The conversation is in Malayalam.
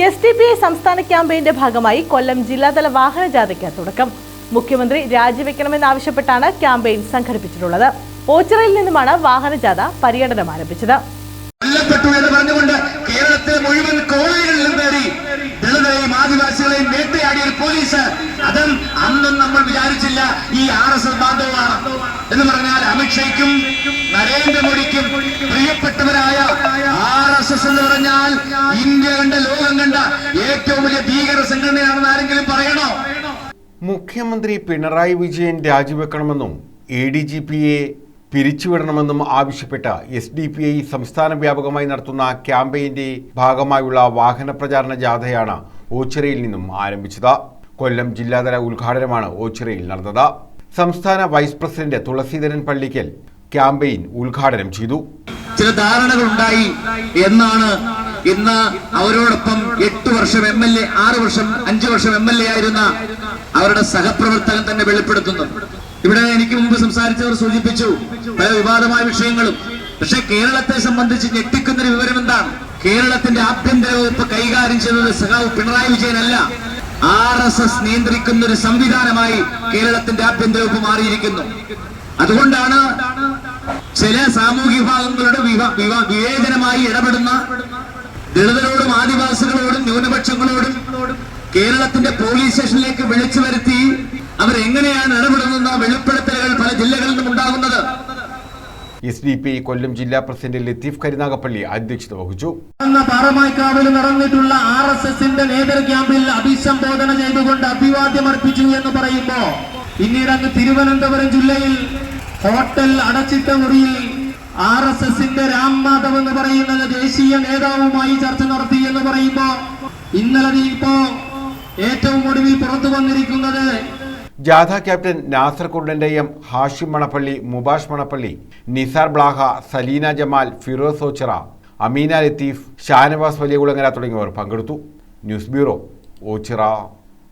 എസ് ഡി പി ഐ സംസ്ഥാന ക്യാമ്പയിന്റെ ഭാഗമായി കൊല്ലം ജില്ലാതല വാഹന ജാഥയ്ക്ക് തുടക്കം. മുഖ്യമന്ത്രി രാജിവെക്കണമെന്നാവശ്യപ്പെട്ടാണ് ക്യാമ്പയിൻ സംഘടിപ്പിച്ചിട്ടുള്ളത്. ഓച്ചിറയിൽ നിന്നുമാണ് വാഹന ജാഥ പര്യടനം ആരംഭിച്ചത്. കൊല്ലപ്പെട്ടു എന്ന് പറഞ്ഞുകൊണ്ട് കേരളത്തിലെ മുഴുവൻ കോളനികളിലും കയറി ദളിതരെയും ആദിവാസികളെയും വേട്ടയാടിയ പോലീസ് അതും അന്നും നമ്മൾ വിചാരിച്ചില്ല ഈ ആർ എസ് എസ് ബാന്ധവമാണ് എന്ന് പറഞ്ഞാൽ അമിത്ഷയ്ക്കും നരേന്ദ്രമോദിക്കും പ്രിയപ്പെട്ടവരായ ആർ എസ് എസ് എന്ന് പറഞ്ഞാൽ ഇന്ത്യ കണ്ട ലോകം ഏറ്റവും വലിയ ഭീകര സംഘടനയാണെന്ന് ആരെങ്കിലും പറയണോ? മുഖ്യമന്ത്രി പിണറായി വിജയൻ രാജിവെക്കണമെന്നും എ ഡി ജി പിയെ പിരിച്ചുവിടണമെന്നും ആവശ്യപ്പെട്ട് എസ് ഡി പി ഐ സംസ്ഥാന വ്യാപകമായി നടത്തുന്ന ക്യാമ്പയിന്റെ ഭാഗമായുള്ള വാഹന പ്രചാരണ ജാഥയാണ് ഓച്ചിറയിൽ നിന്നും ആരംഭിച്ചത്. കൊല്ലം ജില്ലാതല ഉദ്ഘാടനമാണ് ഓച്ചിറയിൽ നടന്നത്. സംസ്ഥാന vice president Thulaseedharan Pallikkal campaign ഉദ്ഘാടനം ചെയ്തു. ചില ധാരണകൾ ഉണ്ടായി എന്നാണ് ഇന്ന് അവരോടൊപ്പം എട്ട് വർഷം എം എൽ എ ആറ് വർഷം അഞ്ചു വർഷം എം എൽ എ ആയിരുന്ന അവരുടെ സഹപ്രവർത്തകൻ തന്നെ വെളിപ്പെടുത്തുന്നു. ഇവിടെ എനിക്ക് മുമ്പ് സംസാരിച്ചവർ സൂചിപ്പിച്ചു പല വിവാദമായ വിഷയങ്ങളും. പക്ഷെ കേരളത്തെ സംബന്ധിച്ച് ഞെട്ടിക്കുന്ന ഒരു വിവരം എന്താണ് കേരളത്തിന്റെ ആഭ്യന്തര വകുപ്പ് കൈകാര്യം ചെയ്തത് സഖാവ് പിണറായി വിജയനല്ല. ആർ എസ് എസ് നിയന്ത്രിക്കുന്ന ഒരു സംവിധാനമായി കേരളത്തിന്റെ ആഭ്യന്തര വകുപ്പ് മാറിയിരിക്കുന്നു. അതുകൊണ്ടാണ് ചില സാമൂഹ്യ വിഭാഗങ്ങളുടെ വിവ- വിവ- വിവേചനമായി ഇടപെടുന്ന ദളിതരോടും ആദിവാസികളോടും ന്യൂനപക്ഷങ്ങളോടും കേരളത്തിന്റെ പോലീസ് സ്റ്റേഷനിലേക്ക് വിളിച്ചു വരുത്തി അവരെങ്ങനെയാണ് ഇടപെടുന്ന വെളിപ്പെടുത്തലുകൾ പല ജില്ലകളിൽ നിന്നും ഉണ്ടാകുന്നത്. എസ് ഡി പി കൊല്ലം ജില്ലാ പ്രസിഡന്റ് ലത്തീഫ് കരുനാഗപ്പള്ളി അധ്യക്ഷത വഹിച്ചു. പാറമായ്ക്കാവിൽ നടന്നിട്ടുള്ള ആർ എസ് എസിന്റെ നേതൃ ക്യാമ്പിൽ അഭിസംബോധന ചെയ്തുകൊണ്ട് അഭിവാദ്യം അർപ്പിച്ചു എന്ന് പറയുമ്പോ പിന്നീട് അങ്ങ് തിരുവനന്തപുരം ജില്ലയിൽ ഹോട്ടൽ അടച്ചിട്ട മുറിയിൽ ആർ എസ് എസിന്റെ രാം മാധവ് പറയുന്നത് ദേശീയ നേതാവുമായി ചർച്ച നടത്തി എന്ന് പറയുമ്പോ ഇന്നലെ ഇപ്പോ ഏറ്റവും ഒടുവിൽ പുറത്തു വന്നിരിക്കുന്നത് ജാഥ ക്യാപ്റ്റൻ നാസർ കുണ്ടന്റെയം ഹാഷിം മണപ്പള്ളി മുബാഷ് മണപ്പള്ളി നിസാർ ബ്ലാഹ സലീന ജമാൽ ഫിറോസ് ഓച്ചിറ അമീന ലത്തീഫ് ഷാനവാസ് വലിയകുളങ്ങര തുടങ്ങിയവർ പങ്കെടുത്തു. News bureau Ochira.